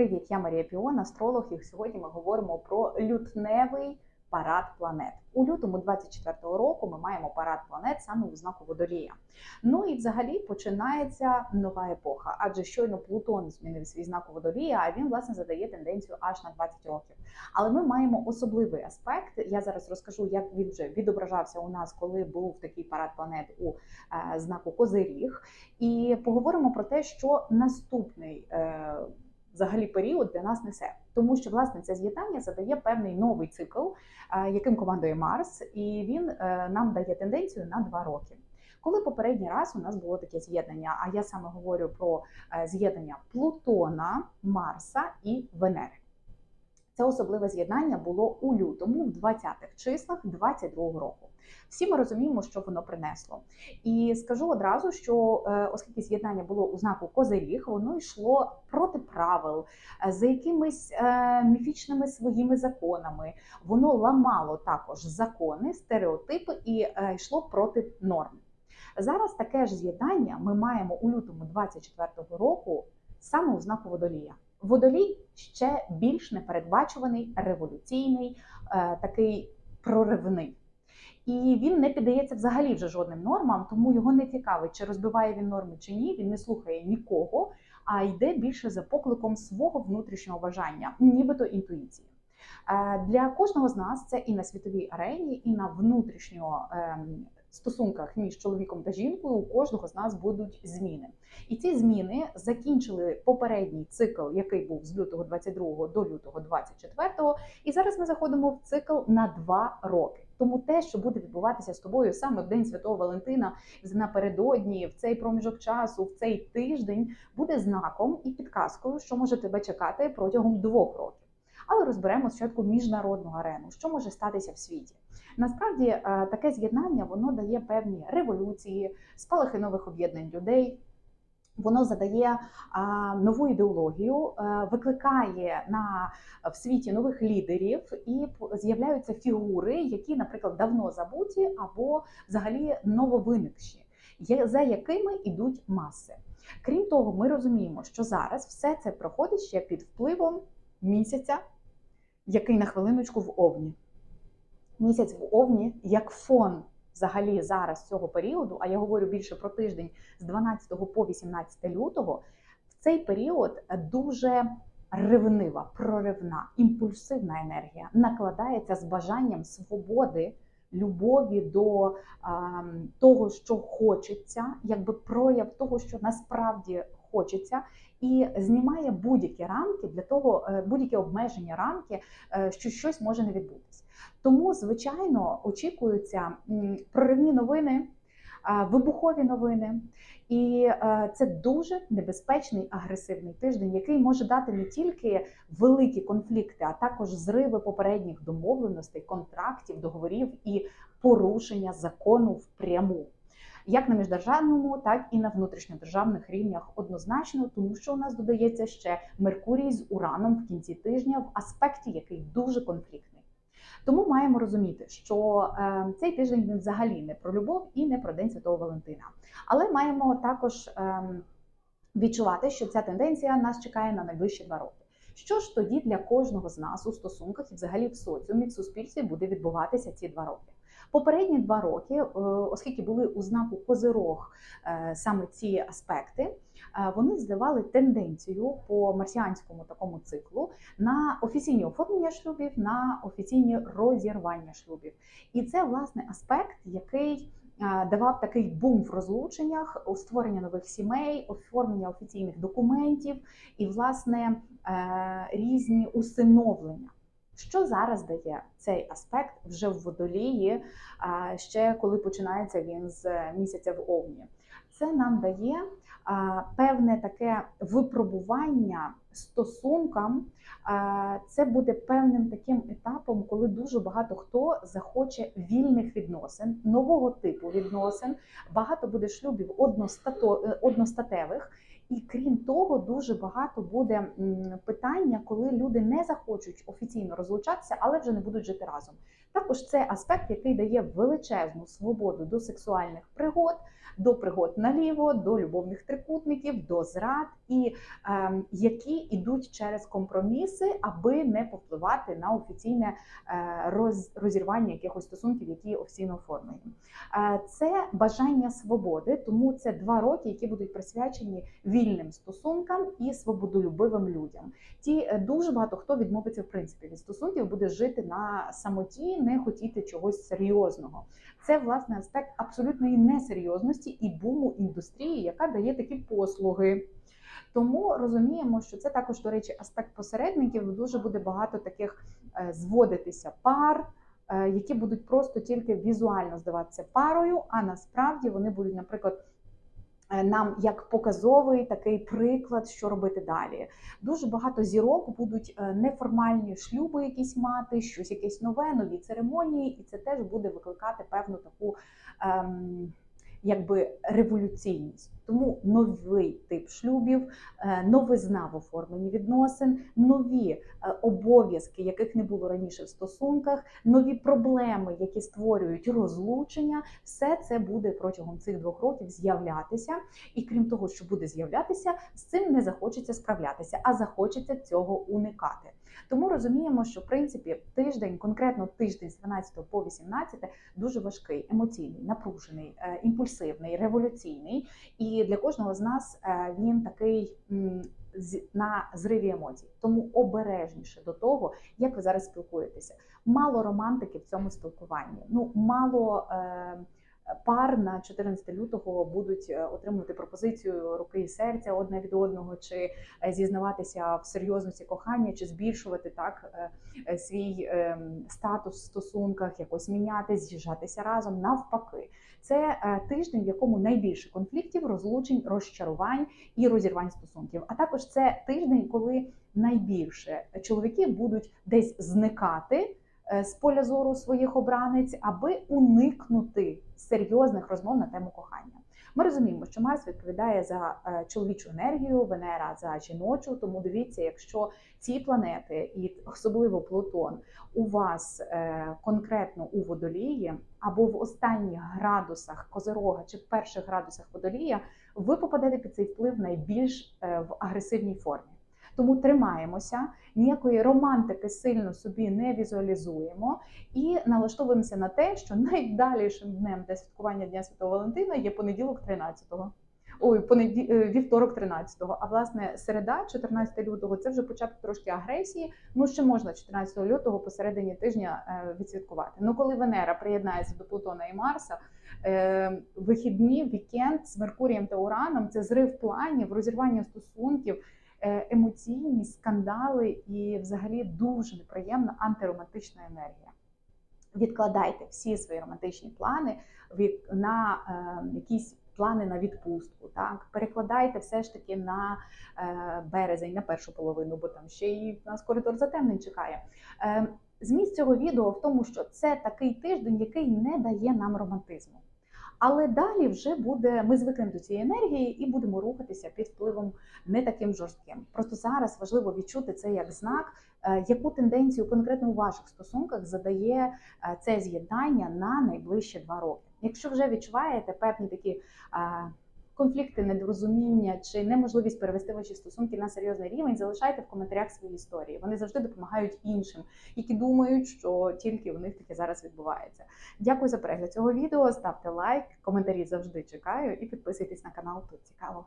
Привіт, я Марія Піон, астролог, і сьогодні ми говоримо про лютневий парад планет. У лютому 24-го року ми маємо парад планет саме у знаку Водолія. Ну і взагалі починається нова епоха, адже щойно Плутон змінив свій знак у Водолія, а він власне задає тенденцію аж на 20 років. Але ми маємо особливий аспект. Я зараз розкажу, як він вже відображався у нас, коли був такий парад планет у е, знаку Козиріг, і поговоримо про те, що наступний. Взагалі період для нас несе, тому що власне це з'єднання задає певний новий цикл, яким командує Марс, і він е, нам дає тенденцію на два роки. Коли попередній раз у нас було таке з'єднання, а я саме говорю про е, з'єднання Плутона, Марса і Венери. Це особливе з'єднання було у лютому, в 20-х числах 22-го року. Всі ми розуміємо, що воно принесло. І скажу одразу, що е, оскільки з'єднання було у знаку Козиріг, воно йшло проти правил, е, за якимись е, міфічними своїми законами. Воно ламало також закони, стереотипи і йшло проти норм. Зараз таке ж з'єднання ми маємо у лютому 24-го року саме у знаку Водолія. Водолій ще більш непередбачуваний, революційний, е, такий проривний. І він не піддається взагалі вже жодним нормам, тому його не цікавить, чи розбиває він норми чи ні. Він не слухає нікого, а йде більше за покликом свого внутрішнього бажання, нібито інтуїції. Е, Для кожного з нас це і на світовій арені, і на внутрішньо ем, стосунках між чоловіком та жінкою у кожного з нас будуть зміни. І ці зміни закінчили попередній цикл, який був з лютого 22 до лютого 24. І зараз ми заходимо в цикл на два роки. Тому те, що буде відбуватися з тобою саме в день Святого Валентина, напередодні, в цей проміжок часу, в цей тиждень, буде знаком і підказкою, що може тебе чекати протягом двох років. Але розберемо спочатку міжнародну арену, що може статися в світі. Насправді е, таке з'єднання воно дає певні революції, спалахи нових об'єднань людей. Воно задає а, нову ідеологію, е, викликає на в світі нових лідерів, і з'являються фігури, які, наприклад, давно забуті або взагалі нововиникші, за якими йдуть маси. Крім того, ми розуміємо, що зараз все це проходить ще під впливом місяця, який на хвилиночку в овні. Місяць в овні як фон взагалі зараз цього періоду, а я говорю більше про тиждень з 12 по 18 лютого, в цей період дуже ревнива, проривна, імпульсивна енергія накладається з бажанням свободи, любові до а, того, що хочеться, якби прояв того, що насправді хочеться, і знімає будь-які рамки для того, е, будь-які обмеження рамки, е, що щось може не відбутися. Тому, звичайно, очікуються проривні новини, вибухові новини. І е, це дуже небезпечний агресивний тиждень, який може дати не тільки великі конфлікти, а також зриви попередніх домовленостей, контрактів, договорів і порушення закону впряму. Як на міждержавному, так і на внутрішньодержавних рівнях однозначно, тому що у нас додається ще Меркурій з Ураном в кінці тижня в аспекті, який дуже конфліктний. Тому маємо розуміти, що е, цей тиждень він взагалі не про любов і не про День Святого Валентина. Але маємо також е, відчувати, що ця тенденція нас чекає на найближчі два роки. Що ж тоді для кожного з нас у стосунках і взагалі в соціумі, в суспільстві буде відбуватися ці два роки? Попередні два роки, е, оскільки були у знаку Козирог е, саме ці аспекти, е, вони здавали тенденцію по марсіанському такому циклу на офіційні оформлення шлюбів, на офіційні розірвання шлюбів. І це власне аспект, який давав такий бум в розлученнях, у створення нових сімей, оформлення офіційних документів і, власне, різні усиновлення. Що зараз дає цей аспект вже в водолії, ще коли починається він з місяця в Овні? Це нам дає певне таке випробування стосункам. Це буде певним таким етапом, коли дуже багато хто захоче вільних відносин, нового типу відносин. Багато буде шлюбів одностатевих. І крім того, дуже багато буде питання, коли люди не захочуть офіційно розлучатися, але вже не будуть жити разом. Також це аспект, який дає величезну свободу до сексуальних пригод, до пригод наліво, до любовних трикутників, до зрад і ем, які йдуть через компроміси, аби не повпливати на офіційне е, роз, розірвання якихось стосунків, які офіційно оформлені. Е, Це бажання свободи, тому це два роки, які будуть присвячені вільним стосункам і свободолюбивим людям. Ті е, дуже багато хто відмовиться в принципі від стосунків, буде жити на самоті, не хотіти чогось серйозного. Це власне аспект абсолютної несерйозності і буму індустрії, яка дає такі послуги. Тому розуміємо, що це також, до речі, аспект посередників. Дуже буде багато таких е, зводитися пар, е, які будуть просто тільки візуально здаватися парою, а насправді вони будуть, наприклад. е, Нам як показовий такий приклад, що робити далі. Дуже багато зірок будуть неформальні шлюби, якісь мати, щось якесь нове, нові церемонії, і це теж буде викликати певну таку ем, якби революційність. Тому новий тип шлюбів, е, новизна в оформленні відносин, нові е, обов'язки, яких не було раніше в стосунках, нові проблеми, які створюють розлучення, все це буде протягом цих двох років з'являтися. І крім того, що буде з'являтися, з цим не захочеться справлятися, а захочеться цього уникати. Тому розуміємо, що в принципі тиждень, конкретно тиждень з 12 по 18, дуже важкий, емоційний, напружений, е, імпульсивний, революційний. І для кожного з нас е, він такий на зриві емоцій. Тому обережніше до того, як ви зараз спілкуєтеся. Мало романтики в цьому спілкуванні. Ну мало. Е, Пар на 14 лютого будуть е, отримувати пропозицію руки і серця одне від одного, чи е, зізнаватися в серйозності кохання, чи збільшувати так е, свій е, статус в стосунках, якось міняти, з'їжджатися разом. Навпаки, це тиждень, в якому найбільше конфліктів, розлучень, розчарувань і розірвань стосунків. А також це тиждень, коли найбільше чоловіки будуть десь зникати з поля зору своїх обранець, аби уникнути серйозних розмов на тему кохання. Ми розуміємо, що Марс відповідає за е, чоловічу енергію, Венера за жіночу. Тому дивіться, якщо ці планети, і особливо Плутон, у вас е, конкретно у водолії або в останніх градусах Козирога чи в перших градусах водолія, ви попадете під цей вплив найбільш е, в агресивній формі. Тому тримаємося, ніякої романтики сильно собі не візуалізуємо і налаштовуємося на те, що найдалішим днем для святкування Дня Святого Валентина є понеділок 13-го. Ой, понеді... е, вівторок 13-го. А власне середа, 14 лютого, це вже початок трошки агресії. Ну ще можна 14 лютого посередині тижня е, відсвяткувати. Ну коли Венера приєднається до Плутона і Марса, е, вихідні, вікенд з Меркурієм та Ураном це зрив планів, розірвання стосунків е, емоційні скандали і, взагалі, дуже неприємна антиромантична енергія. Відкладайте всі свої романтичні плани на е, якісь плани на відпустку. Так перекладайте все ж таки на е, березень, на першу половину, бо там ще й нас коридор затемнень чекає. Зміст цього відео в тому, що це такий тиждень, який не дає нам романтизму. Але далі вже буде, ми звикнемо до цієї енергії і будемо рухатися під впливом не таким жорстким. Просто зараз важливо відчути це як знак, е, яку тенденцію конкретно у ваших стосунках задає е, це з'єднання на найближчі два роки. Якщо вже відчуваєте певні такі е, конфлікти, недорозуміння чи неможливість перевести ваші стосунки на серйозний рівень, залишайте в коментарях свої історії. Вони завжди допомагають іншим, які думають, що тільки у них таке зараз відбувається. Дякую за перегляд цього відео. Ставте лайк, коментарі завжди чекаю і підписуйтесь на канал. Тут цікаво.